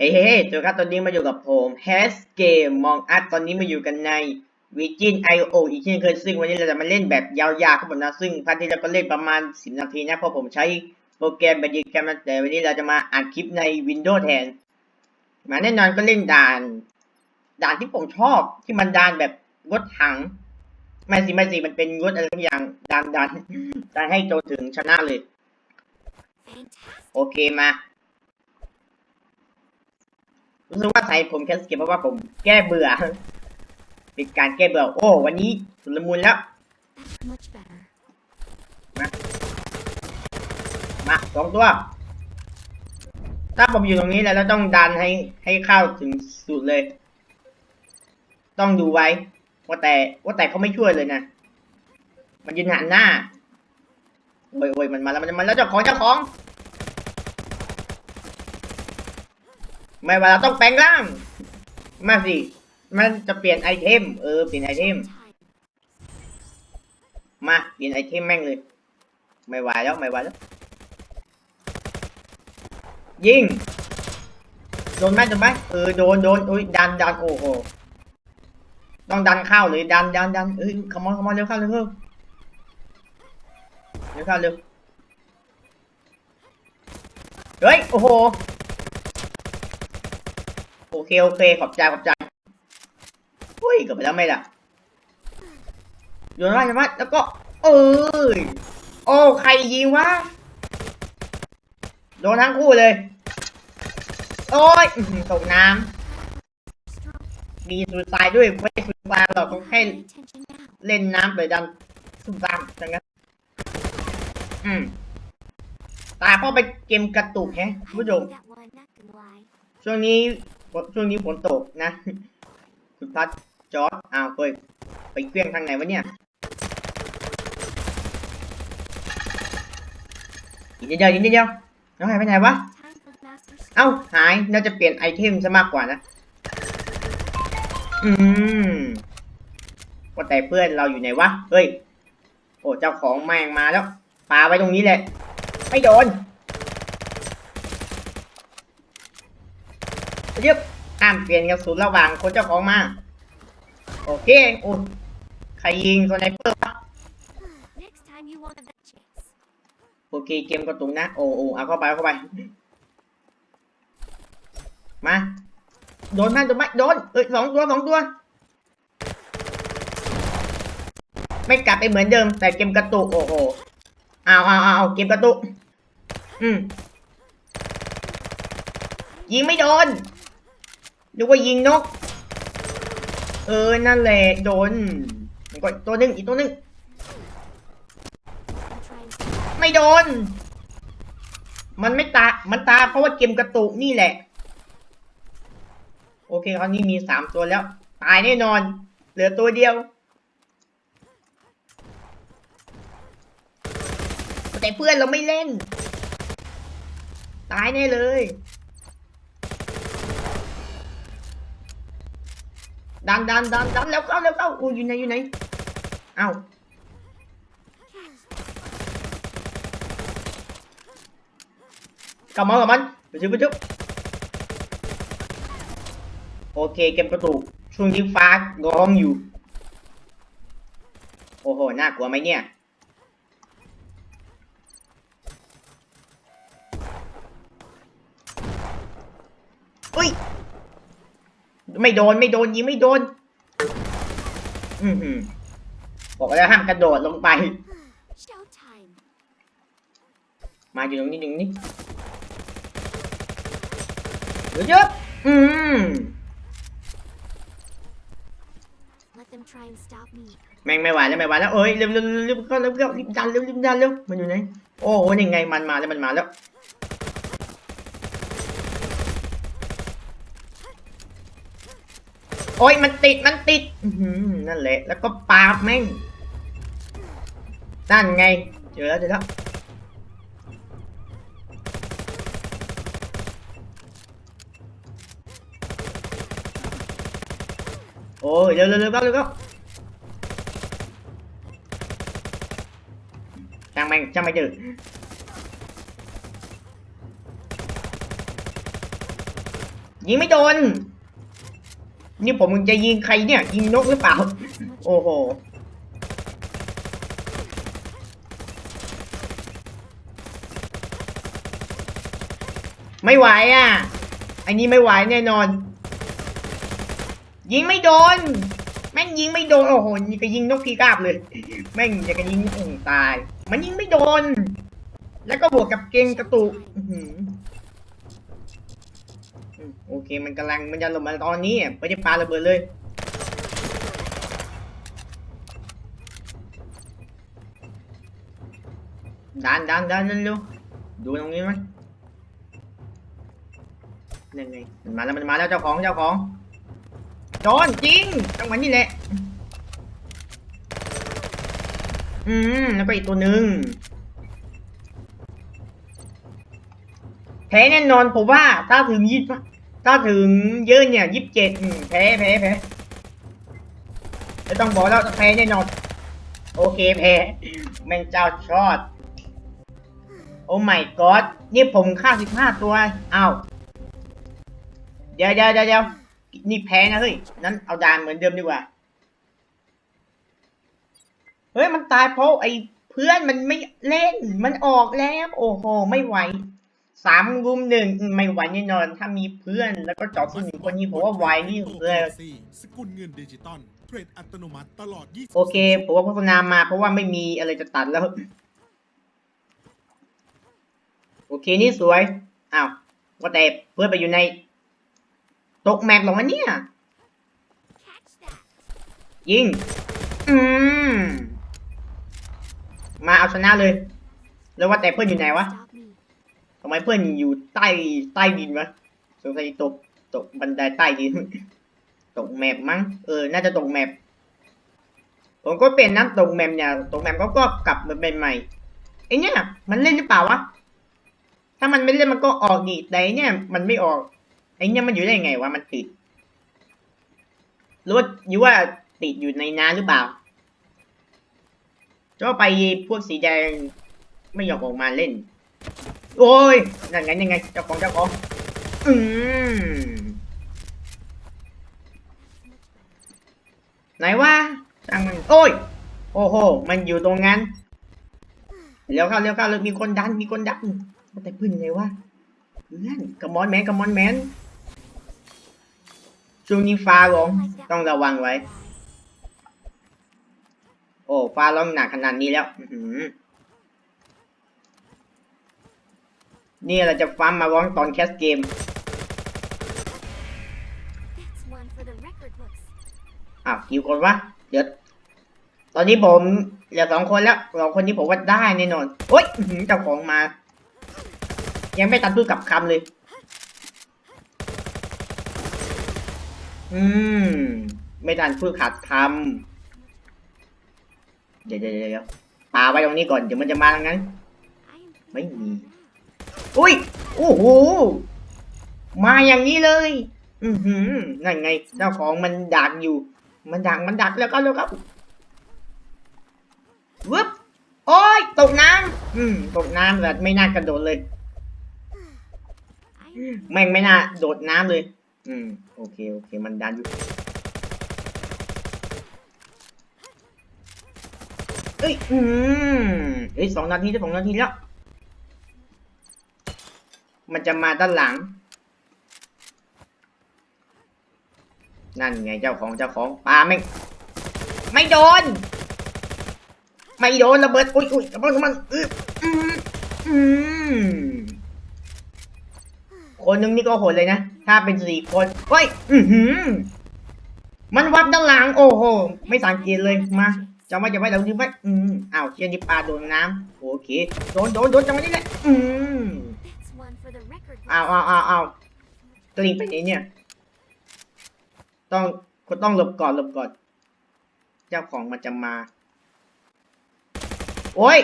เฮ้เฮ้เฮ้เจอครับตอนนี้มาอยู่กับผม Has Game มองอัดตอนนี้มาอยู่กันใน Virgin IO อีกเช่นเคยซึ่งวันนี้เราจะมาเล่นแบบยาวๆครับผมนะ ซึ่งพันที่เราก็เล่นประมาณ 10 นาทีนะ เพราะผมใช้โปรแกรมแบบดีแกรมนะแต่วันนี้เราจะมาอัดคลิปใน Windows แทน มาแน่นอนก็เล่นด่าน ด่านที่ผมชอบที่มันด่านแบบรถถัง ไม่สิไม่สิมันเป็นรถอะไรทุกอย่างด่านด่านด่านให้โจนถึงชนะเลย โอเคมา รู้สึกว่าใส่ผมแคสเก็ตเพราะว่าผมแก้เบื่อ เป็นการแก้เบื่อ โอ้ วันนี้สุลมุนแล้ว Much better. มาสองตัว ถ้าผมอยู่ตรงนี้แล้วเราต้องดันให้ให้เข้าถึงสุดเลย ต้องดูไว้ ว่าแต่ว่าแต่เขาไม่ช่วยเลยนะ มันยืนหันหน้าโอ้ยโอ้ยมันมาแล้วมันมาแล้วเจ้าของเจ้าของ ไม่ว่าเราต้องแปลงร่าง มาสิ มันจะเปลี่ยนไอเทม เออ เปลี่ยนไอเทม มา เปลี่ยนไอเทมแม่งเลย ไม่ไหวแล้ว ไม่ไหวแล้ว ยิง โดนไหมโดนไหมเออ โดน โดนโอ้ย ดัน ดัน โอ้โห ต้องดันเข้าเลย ดัน ดัน ดันเอ้ยขมอนขมอนเร็วเข้าเร็วเข้าเร็วเข้าเร็ว เฮ้ย โอ้โห โอเคโอเคขอบใจขอบใจอุ้ยเกลับไปแล้วไม่ล่ะโยนมาใช่ไหมแล้วก็เอ้ยโอ้ใครยิงวะโดนทั้งคู่เลยโอ้ยตกน้ำมีสุดสายด้วยไม่สุดสายหรอกต้องแค่เล่นน้ำไปดันสุดสายจังงั้นอืมตายเพราะไปเกมกระตุกแฮะผู้ชมช่วงนี้ ช่วงนี้ฝนตกนะคุณพัดจอร์ดอ้าวเฮ้ยไปเคลื่องทางไหนวะเนี่ยอีกนิดเดียวอีกนิดเดียวน้องหายไปไหนวะ เอ้าหายน่าจะเปลี่ยนไอเทมซะมากกว่านะ อืมว่าแต่เพื่อนเราอยู่ไหนวะ เฮ้ย โอ้เจ้าของแม่งมาแล้วปาไว้ตรงนี้แหละ ไม่โดนเรี ยึบห้ามเปลี่ยนกระสุนระหว่างคนเจ้าของมา โอเคโอ้ใครยิงสไนเปอร์วะโอเคเกมกระตุกนะ โอ้โอ้เอาเข้าไปเข้าไป มาโดนไหมโดนไหมโดนเอ้ยสองตัวสองตัว ไม่กลับไปเหมือนเดิม แต่เกมกระตุกโอ้โหเอาเอาเอาเอาเกมกระตุก อืมยิงไม่โดน นึกว่ายิงนก เออ นั่นแหละ โดนก็ตัวหนึงอีกตัวหนึง ไม่โดน มันไม่ตา มันตาเพราะว่าเกมกระตุกนี่แหละ โอเคคราวนี้มีสามตัวแล้ว ตายแน่นอน เหลือตัวเดียวแต่เพื่อนเราไม่เล่น ตายแน่เลย ดันดันดันดันแล้วเข้าแล้วเข้าอู้อยู่ไหนอยู่ไหนเอ้ากับมากับมันไปชุบไปชุบโอเคเก็บประตูช่วงนี้ฟ้าร้องอยู่ โอ้โห น่ากลัวไหมเนี่ยอุ้ย ไม่โดนไม่โดนยิงไม่โดน อือหือบอกแล้วห้ามกระโดดลงไป Showtime. มาอยู่ตรงนี้ตรงนี้เดี๋ยวเยอะอืม Let them try and stop me. แม่งไม่ไหวแล้วไม่ไหวแล้วเอ้ยเร็วเร็วเร็วเร็วเร็วเร็วรีบดันเร็วรีบดันเร็วมันอยู่ไหนโอ้โหนี่ไงมันมาแล้วมันมาแล้ว โอ้ยมันติดมันติดนั่นแหละ แล้วก็ปาบแม่งนั่นไง เจอแล้วเจอแล้วโอ้ยเร็วเร็วเร็วเร็วเร็วช่างแม่งช่างไม่จืดยิงไม่โดน นี่ผมมึงจะยิงใครเนี่ย ยิงนกหรือเปล่า โอ้โห ไม่ไหวอะ อันนี้ไม่ไหวแน่นอน ยิงไม่โดน แม่งยิงไม่โดน โอ้โหนี่ก็ยิงนกพีกาบเลย แม่งอยากจะยิงองตาย มันยิงไม่โดน แล้วก็บวกกับเกงกระตุกอื โอเค มันกำลังมันจะลงมาตอนนี้ไม่ได้ปาระเบิดเลย ดันดันดันเร็วๆดูตรงนี้ไหมยังไงมันมาแล้วมันมาแล้วเจ้าของเจ้าของโดนจริงจังหวะนี้แหละ อืมแล้วก็อีกตัวหนึ่ง แพ้แน่นอนผมว่าถ้าถึงยี่ถ้าถึงเยอะเนี่ยยี่สิบเจ็ดแพ้แพ้แพ้ไม่ต้องบอกแล้วแพ้แน่นอน โอเคแพ้แม่งเจ้าชอด โอ้ my god นี่ผมฆ่าสิบห้าตัวอ้าเดี๋ยวเดี๋ยวเดี๋ยวเดี๋ยวนี่แพ้นะเฮ้ยนั้นเอาดานเหมือนเดิมดีกว่าเฮ้ยมันตายเพราะไอ้เพื่อนมันไม่เล่นมันออกแล้ว โอ้โห ไม่ไหว สามรุมหนึ่งอืมไม่ไหวแน่นอน ถ้ามีเพื่อนแล้วก็เจอบผู้หญิงคนนี้ผมว่าไหวนี่เลยสกุลเงินดิจิตอลเทรดอัตโนมัติตลอด24โอเคผมว่าโฆษณามาเพราะว่าไม่มีอะไรจะตัดแล้ว โอเคนี่สวยอ้าวว่าแต่เพื่อนไปอยู่ในตกแมปหรอวะเนี่ย Catch that. ยิงอืมมาเอาชนะเลย แล้วว่าแต่เพื่อนอยู่ไหนวะ Stop me. ทำไมเพื่อนอยู่ใต้ใต้ดินวะสงสัยตกตกบันไดใต้ดิน ตกแมปมั้งเออ น่าจะตกแมปผมก็เป็นน้ำตกแมปเนี่ยตกแมปก็ก็กลับมาเป็นใหม่ไอเนี่ยมันเล่นหรือเปล่าวะถ้ามันไม่เล่นมันก็ออกดีแต่ไอ้เนี่ยมันไม่ออกไอเนี่ยมันอยู่ได้ยังไงวะมันติดหรือว่าหรือว่าติดอยู่ในน้ำหรือเปล่าก็ไปพวกสีแดงไม่ยอมออกมาเล่น โอ้ยนั่นไงยังไงเจ้าของเจ้าของอืมไหนวะช่างมันโอ้ย โอ้โห มันอยู่ตรงนั้นเร็วเข้าเร็วเข้าเลยมีคนดันมีคนดันแต่พื่อนยังไงวะเพื่อนกระมอนแมนกระมอนแมนช่วงนี้ฟ้าร้องต้องระวังไว้ โอ้ฟ้าร้องหนักขนาดนี้แล้ว อือหือ นี่เราจะฟ้ามาร้องตอนแคสเกม That's one for the record books. อ้าวกี่คนวะเดี๋ยว ตอนนี้ผมเหลือสองคนแล้วสองคนนี้ผมว่าได้แน่นอนโอ้ยอื้อหือเจ้าของมา ยังไม่ตัดพูดกับคำเลย อืม ไม่ทันพูดขาดคำเดี๋ยวเดี๋ยวเดี๋ยวปาไว้ตรงนี้ก่อนเดี๋ยวมันจะมาทางนั้น I am Mấy อุ้ย โอ้โห มาอย่างนี้เลย อือหือนั่นไง เจ้าของมันดักอยู่ มันดัก มันดักแล้วก็แล้วครับวึบโอ้ย ตกน้ำอืม ตกน้ำแบบไม่น่ากระโดดเลย แม่งไม่น่าโดดน้ำเลย อืม โอเค โอเค มันดันอยู่เอ้ย อืมเอ้ยสองนาทีจะสองนาทีแล้ว มันจะมาด้านหลัง นั่นไงเจ้าของเจ้าของปลาไม่ ไม่โดน ไม่โดนระเบิดอุ้ยอุ้ยกระเบิดมันอื้ออืมอืมคนนึงนี่ก็โหดเลยนะ ถ้าเป็นสี่คนเฮ้ย อือหือ มันวับด้านหลัง โอ้โห ไม่สังเกตเลย มาจะไว้จะไว้เดี๋ยวนี้ไว้อืมอ้าวเชียร์นี่ปลาโดนน้ำโอเค โดนโดนโดนจังหวะนี้แหละอืม อ้าวอ้าวอ้าวอ้าวกรีไปไหนเนี่ย ต้องก็ต้องหลบก่อนหลบก่อน เจ้าของมันจะมา โอ้ย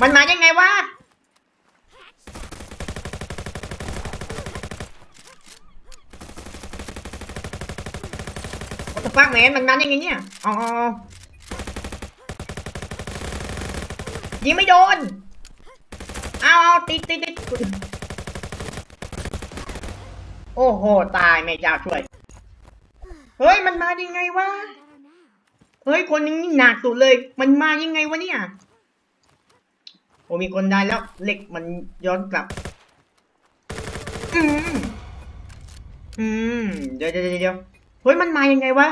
มันมายังไงวะ What the fuck man มันมายังไงเนี่ยอ๋อยิงไม่โดน เอาเอาติดติดติด โอ้โห ตายแม่เจ้าช่วย เฮ้ย มันมาได้ไงวะ เฮ้ย คนนี้หนักสุดเลย มันมายังไงวะเนี่ย โอ้มีคนได้แล้วเหล็กมันย้อนกลับ อืม อืม เดี๋ยวเดี๋ยวเดี๋ยวเฮ้ย มันมายังไงวะ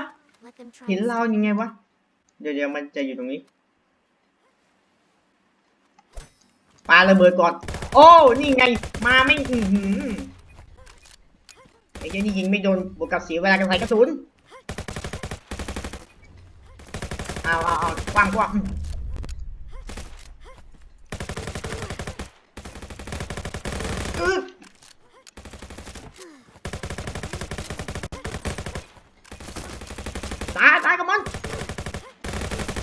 เห็นเรายังไงวะ เดี๋ยวเดี๋ยวมันจะอยู่ตรงนี้ปาระเบิดก่อน โอ้ นี่ไง มาไม่ อือหือ ไอ้เจ้านี่ยิงไม่โดนบวกกับเสียเวลาการใส่กระสุนเอาเอาเอากว้างกว้างอืมอึ๊บตายตายกับมัน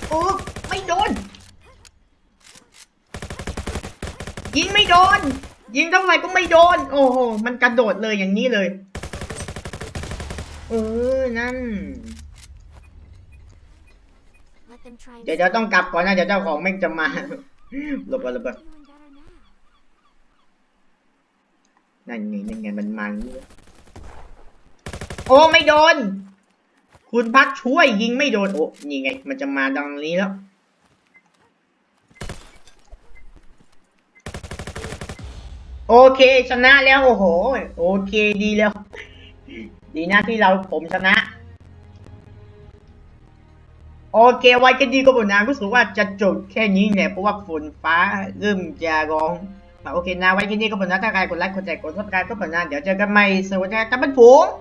โอ้ไม่โดน ยิงไม่โดน ยิงเท่าไหร่ก็ไม่โดน โอ้โห มันกระโดดเลยอย่างนี้เลย เออ นั่น เดี๋ยวเดี๋ยวต้องกลับก่อนนะเดี๋ยวเจ้าของแม่งจะมาหลบก่อนหลบก่อนนั่นไงนั่นไงมันมาอย่างนี้โอ้ไม่โดน คุณพัดช่วยยิงไม่โดน โอ้นี่ไง มันจะมาดังนี้แล้วโอเค ชนะแล้ว โอ้โห โอเคดีแล้ว ดีนะที่เราผมชนะ โอเคไว้กันดีก็บนนะรู้สึกว่าจะจบแค่นี้แหละเพราะว่าฝนฟ้าเริ่มจะร้องโอเคนะไว้กันดีก็บนนะถ้าใครกดไลค์กดแชร์กดซับสไครต์ก็บนนะเดี๋ยวเจอกันใหม่สวัสดีครับท่านผู้ชม